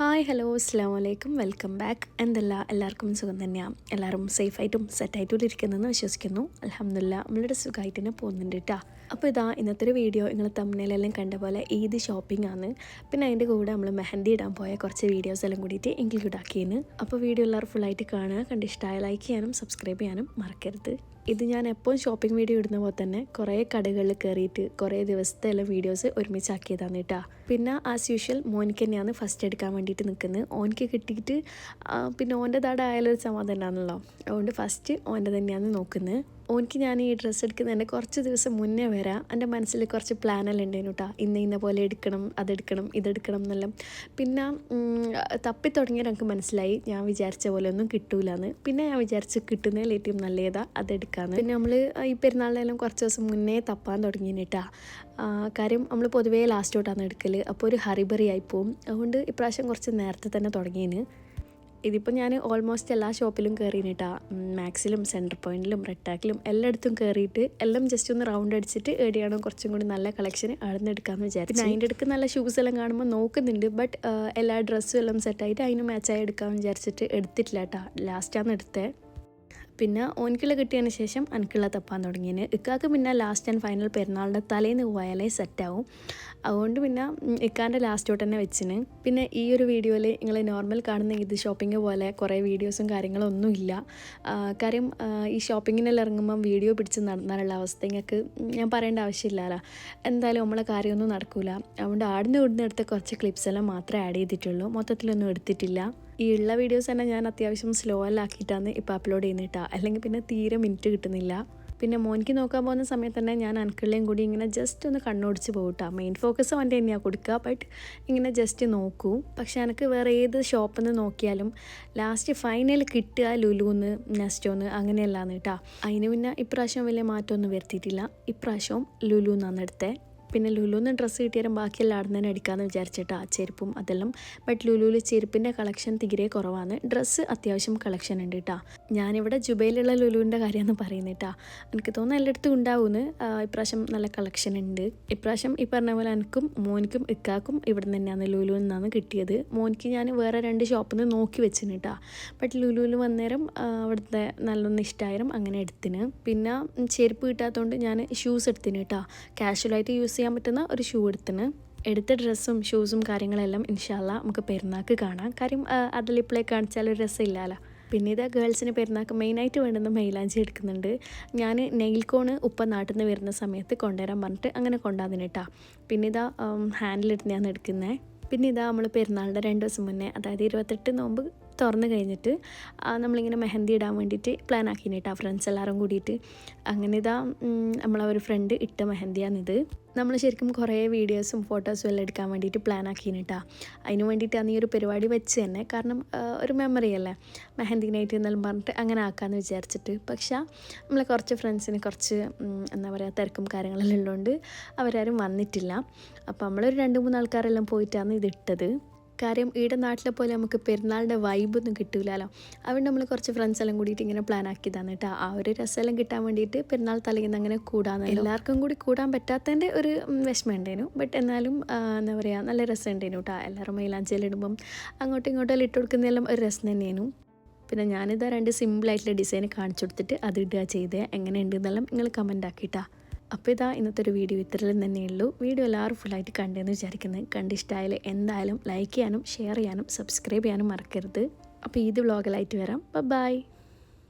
Hi hello അസ്സാം വലൈക്കും welcome back. എന്തല്ല? എല്ലാവർക്കും സുഖം തന്നെയാണ് എല്ലാവരും സേഫായിട്ടും സെറ്റായിട്ടും ഇരിക്കുന്നതെന്ന് വിശ്വസിക്കുന്നു. അലഹമില്ല നമ്മളുടെ സുഖമായിട്ട് തന്നെ പോകുന്നുണ്ട് കേട്ടോ അപ്പോൾ ഇതാ ഇന്നത്തെ ഒരു വീഡിയോ നിങ്ങൾ തമ്മിലെല്ലാം കണ്ട പോലെ ഏത് ഷോപ്പിംഗ് ആണ്. പിന്നെ അതിന്റെ കൂടെ നമ്മൾ മെഹന്തി ഇടാൻ പോയ കുറച്ച് വീഡിയോസ് എല്ലാം കൂടിയിട്ട് ഇൻക്ലൂഡ് ആക്കിയെന്ന് അപ്പോൾ വീഡിയോ എല്ലാവരും ഫുള്ളായിട്ട് കാണുക. കണ്ട് ഇഷ്ടമായ ലൈക്ക് ചെയ്യാനും സബ്സ്ക്രൈബ് ചെയ്യാനും മറക്കരുത്. ഇത് ഞാൻ എപ്പോഴും ഷോപ്പിംഗ് വീഡിയോ ഇടുന്ന പോലെ തന്നെ കുറേ കടകളിൽ കയറിയിട്ട് കുറേ ദിവസത്തെ എല്ലാം വീഡിയോസ് ഒരുമിച്ചാക്കിയതാണ് കേട്ടോ. പിന്നെ ആസ് യൂഷ്വൽ മോനിക്ക് തന്നെയാണ് ഫസ്റ്റ് എടുക്കാൻ വേണ്ടിയിട്ട് നിൽക്കുന്നത്. ഓനിക്ക് കിട്ടിയിട്ട് പിന്നെ ഓന്റെ താടെ സമാധാനമാണല്ലോ അതുകൊണ്ട് ഫസ്റ്റ് ഓന്റെ തന്നെയാണ് നോക്കുന്നത്. ഓനിക്ക് ഞാൻ ഈ ഡ്രസ്സ് എടുക്കുന്നതിന്റെ കുറച്ച് ദിവസം മുന്നേ വരാം. എന്റെ മനസ്സിൽ കുറച്ച് പ്ലാനെല്ലാം ഉണ്ടായിരുന്നു കേട്ടോ ഇന്ന ഇന്ന പോലെ എടുക്കണം അതെടുക്കണം ഇതെടുക്കണം എന്നെല്ലാം. പിന്നെ തപ്പിത്തുടങ്ങിയ എനിക്ക് മനസ്സിലായി. ഞാൻ വിചാരിച്ച പോലെ ഒന്നും കിട്ടൂലെന്ന്. പിന്നെ ഞാൻ വിചാരിച്ച് കിട്ടുന്നതിൽ ഏറ്റവും നല്ലതാ അതെടുക്കാന്ന് പിന്നെ നമ്മൾ ഈ പെരുന്നാളിലെല്ലാം കുറച്ച് ദിവസം മുന്നേ തപ്പാൻ തുടങ്ങി കേട്ടാ കാര്യം നമ്മൾ പൊതുവേ ലാസ്റ്റോട്ടാണ് എടുക്കൽ അപ്പോൾ ഒരു ഹറിബറി ആയി പോവും. അതുകൊണ്ട് ഇപ്രാവശ്യം കുറച്ച് നേരത്തെ തന്നെ തുടങ്ങിയതിന് ഇതിപ്പോൾ ഞാൻ ഓൾമോസ്റ്റ് എല്ലാ ഷോപ്പിലും കയറിയിട്ടാ മാക്സിലും സെന്റർ പോയിന്റിലും റെഡാക്കിലും എല്ലായിടത്തും കയറിയിട്ട് എല്ലാം ജസ്റ്റ് ഒന്ന് റൗണ്ട് അടിച്ചിട്ട് എവിടെയാണോ കുറച്ചും കൂടി നല്ല കളക്ഷൻ അളന്നെടുക്കാമെന്ന് വിചാരിച്ചു. അതിന്റെ അടുക്ക് നല്ല ഷൂസ് എല്ലാം കാണുമ്പോൾ നോക്കുന്നുണ്ട് ബട്ട് എല്ലാ ഡ്രസ്സും എല്ലാം സെറ്റായിട്ട് അതിന് മാച്ചായി എടുക്കാമെന്ന് വിചാരിച്ചിട്ട് എടുത്തിട്ടില്ല കേട്ടോ ലാസ്റ്റാണ് എടുത്തത് പിന്നെ ഓനിക്കുള്ള കിട്ടിയതിന് ശേഷം എനിക്കുള്ള തപ്പാൻ തുടങ്ങിയത് ഇക്കാക്ക് പിന്നെ ലാസ്റ്റ് ആൻഡ് ഫൈനൽ പെരുന്നാളിന്റെ തലേന്ന് പോയാലേ സെറ്റാവും അതുകൊണ്ട് പിന്നെ ഇക്കാന്റെ ലാസ്റ്റ് തൊട്ട് തന്നെ വെച്ചിന്. പിന്നെ ഈ ഒരു വീഡിയോയിൽ നിങ്ങൾ നോർമൽ കാണുന്ന ഇത് ഷോപ്പിംഗ് പോലെ കുറേ വീഡിയോസും കാര്യങ്ങളും ഒന്നുമില്ല കാര്യം ഈ ഷോപ്പിങ്ങിനെല്ലാം ഇറങ്ങുമ്പം വീഡിയോ പിടിച്ച് നടന്നാലുള്ള അവസ്ഥ നിങ്ങൾക്ക് ഞാൻ പറയേണ്ട ആവശ്യമില്ലല്ലോ. എന്തായാലും നമ്മളെ കാര്യമൊന്നും നടക്കില്ല അതുകൊണ്ട് ആടുന്ന ഇവിടുന്ന് എടുത്ത കുറച്ച് ക്ലിപ്സ് എല്ലാം മാത്രമേ ആഡ് ചെയ്തിട്ടുള്ളൂ. മൊത്തത്തിലൊന്നും എടുത്തിട്ടില്ല. ഈ ഉള്ള വീഡിയോസ് തന്നെ ഞാൻ അത്യാവശ്യം സ്ലോ അല്ലാക്കിയിട്ടാണ് ഇപ്പോൾ അപ്ലോഡ് ചെയ്യുന്നിട്ടാ. അല്ലെങ്കിൽ പിന്നെ തീരെ മിനിറ്റ് കിട്ടുന്നില്ല. പിന്നെ മോനിക്ക് നോക്കാൻ പോകുന്ന സമയത്ത് തന്നെ ഞാൻ അൻകിളിയും കൂടി ഇങ്ങനെ ജസ്റ്റ് ഒന്ന് കണ്ണോടിച്ച് പോകട്ടാ മെയിൻ ഫോക്കസ് അവന്റെ തന്നെയാണ് കൊടുക്കുക ബട്ട് ഇങ്ങനെ ജസ്റ്റ് നോക്കൂ. പക്ഷേ എനിക്ക് വേറെ ഏത് ഷോപ്പിൽ നിന്ന് നോക്കിയാലും ലാസ്റ്റ് ഫൈനൽ കിട്ടുക ലുലുന്ന് നെസ്റ്റോന്ന് അങ്ങനെയല്ലാന്ന് കേട്ടോ അതിന് പിന്നെ ഇപ്രാവശ്യം വലിയ മാറ്റമൊന്നും വരുത്തിയിട്ടില്ല. ഇപ്രാവശ്യവും ലുലു എന്നാണ് എടുത്തത് പിന്നെ ലുലുന്ന് ഡ്രസ്സ് കിട്ടിയാലും ബാക്കിയെല്ലാം അവിടെ തന്നെ അടിക്കാമെന്ന് വിചാരിച്ചിട്ട് ആ ചെരുപ്പും അതെല്ലാം. ബട്ട് ലുലുവിൽ ചെരുപ്പിന്റെ കളക്ഷൻ തീരെ കുറവാണ്. ഡ്രസ്സ് അത്യാവശ്യം കളക്ഷൻ ഉണ്ട് കേട്ടോ ഞാനിവിടെ ജുബൈയിലുള്ള ലുലുവിന്റെ കാര്യമാണ് പറയുന്നത് കേട്ടോ എനിക്ക് തോന്നുന്നു എല്ലായിടത്തും ഉണ്ടാവുമെന്ന് ഇപ്രാവശ്യം നല്ല കളക്ഷൻ ഉണ്ട്. ഇപ്രാവശ്യം ഈ പറഞ്ഞ പോലെ എനിക്കും മോനിക്കും ഇക്കാക്കും ഇവിടെ തന്നെയാണ് ലുലുവിൽ നിന്നാണ് കിട്ടിയത്. മോനിക്ക് ഞാൻ വേറെ രണ്ട് ഷോപ്പിൽ നിന്ന് നോക്കി വെച്ചിന് കേട്ടോ ബട്ട് ലുലുവിൽ വന്നേരം അവിടുത്തെ നല്ലൊന്ന് ഇഷ്ടമായിരം അങ്ങനെ എടുത്തിന്. പിന്നെ ചെരുപ്പ് കിട്ടാത്തതുകൊണ്ട് ഞാൻ ഷൂസ് എടുത്തിന് കേട്ടോ കാഷ്വലായിട്ട് യൂസ് ചെയ്യാൻ പറ്റുന്ന ഒരു ഷൂ എടുത്തിന്. എടുത്ത ഡ്രസ്സും ഷൂസും കാര്യങ്ങളെല്ലാം ഇൻഷാല്ല നമുക്ക് പെരുന്നാക്ക് കാണാം. കാര്യം അതിലിപ്പോഴേ കാണിച്ചാൽ ഒരു രസമില്ലല്ലോ പിന്നെ ഇത് ഗേൾസിന് പെരുന്നാൾക്ക് മെയിനായിട്ട് വേണ്ടുന്ന മൈലാഞ്ചി എടുക്കുന്നുണ്ട്. ഞാൻ നെയിൽ കോണ് ഉപ്പ നാട്ടിൽ നിന്ന് വരുന്ന സമയത്ത് കൊണ്ടുവരാൻ പറഞ്ഞിട്ട് അങ്ങനെ കൊണ്ടുവന്നിന് കേട്ടാ പിന്നെ ഇതാ ഞാൻ എടുക്കുന്നത് പിന്നെ ഇതാ നമ്മൾ പെരുന്നാളിന്റെ രണ്ട് ദിവസം മുന്നേ അതായത് ഇരുപത്തെട്ട് നോമ്പ് തുറന്നു കഴിഞ്ഞിട്ട് നമ്മളിങ്ങനെ മെഹന്തി ഇടാൻ വേണ്ടിയിട്ട് പ്ലാൻ ആക്കിന് കേട്ടോ ഫ്രണ്ട്സ് എല്ലാവരും കൂടിയിട്ട്. അങ്ങനെ ഇതാ നമ്മളെ ഒരു ഫ്രണ്ട് ഇട്ട മെഹന്തിയാണിത്. നമ്മൾ ശരിക്കും കുറേ വീഡിയോസും ഫോട്ടോസും എല്ലാം എടുക്കാൻ വേണ്ടിയിട്ട് പ്ലാൻ ആക്കി കേട്ടോ അതിന് വേണ്ടിയിട്ടാണ് ഈ ഒരു പരിപാടി വെച്ച് തന്നെ കാരണം ഒരു മെമ്മറി അല്ലേ? മെഹന്തി നൈറ്റ് എന്നെല്ലാം പറഞ്ഞിട്ട് അങ്ങനെ ആക്കാമെന്ന് വിചാരിച്ചിട്ട്. പക്ഷേ നമ്മളെ കുറച്ച് ഫ്രണ്ട്സിന് കുറച്ച് എന്താ പറയുക തിരക്കും കാര്യങ്ങളെല്ലാം ഉള്ളതുകൊണ്ട് അവരാരും വന്നിട്ടില്ല. അപ്പോൾ നമ്മളൊരു രണ്ട് മൂന്ന് ആൾക്കാരെല്ലാം പോയിട്ടാണ് ഇത് ഇട്ടത്. കാര്യം ഈടെ നാട്ടിലെ പോലെ നമുക്ക് പെരുന്നാളിന്റെ വൈബൊന്നും കിട്ടൂലല്ലോ അതുകൊണ്ട് നമ്മൾ കുറച്ച് ഫ്രണ്ട്സ് എല്ലാം കൂടിയിട്ട് ഇങ്ങനെ പ്ലാൻ ആക്കിയതാണ് കേട്ടോ ആ ഒരു രസമെല്ലാം കിട്ടാൻ വേണ്ടിയിട്ട് പെരുന്നാൾ തലേന്ന് അങ്ങനെ കൂടാന്ന്. എല്ലാവർക്കും കൂടി കൂടാൻ പറ്റാത്തതിന്റെ ഒരു വിഷമം ഉണ്ടായിരുന്നു ബട്ട് എന്നാലും എന്താ പറയുക നല്ല രസം ഉണ്ടായിരുന്നു കേട്ടോ എല്ലാവരും മൈലാഞ്ചിയിലിടുമ്പം അങ്ങോട്ടും ഇങ്ങോട്ടും എല്ലാം ഇട്ട് കൊടുക്കുന്നതെല്ലാം ഒരു രസം തന്നെയായിരുന്നു. പിന്നെ ഞാനിതാ രണ്ട് സിമ്പിളായിട്ടുള്ള ഡിസൈൻ കാണിച്ചു കൊടുത്തിട്ട് അത് ഇടുക ചെയ്തേ. എങ്ങനെയുണ്ട് എന്നെല്ലാം നിങ്ങൾ കമന്റ് ആക്കിയിട്ടാ അപ്പോൾ ഇതാ ഇന്നത്തെ ഒരു വീഡിയോ ഇത്രയും തന്നെയുള്ളൂ വീഡിയോ എല്ലാവരും ഫുള്ളായിട്ട് കണ്ടെന്ന് വിചാരിക്കുന്നത് കണ്ടിഷ്ടമായാൽ എന്തായാലും ലൈക്ക് ചെയ്യാനും ഷെയർ ചെയ്യാനും സബ്സ്ക്രൈബ് ചെയ്യാനും മറക്കരുത്. അപ്പോൾ ഇത് വ്ളോഗിലായിട്ട് വരാം. ബൈ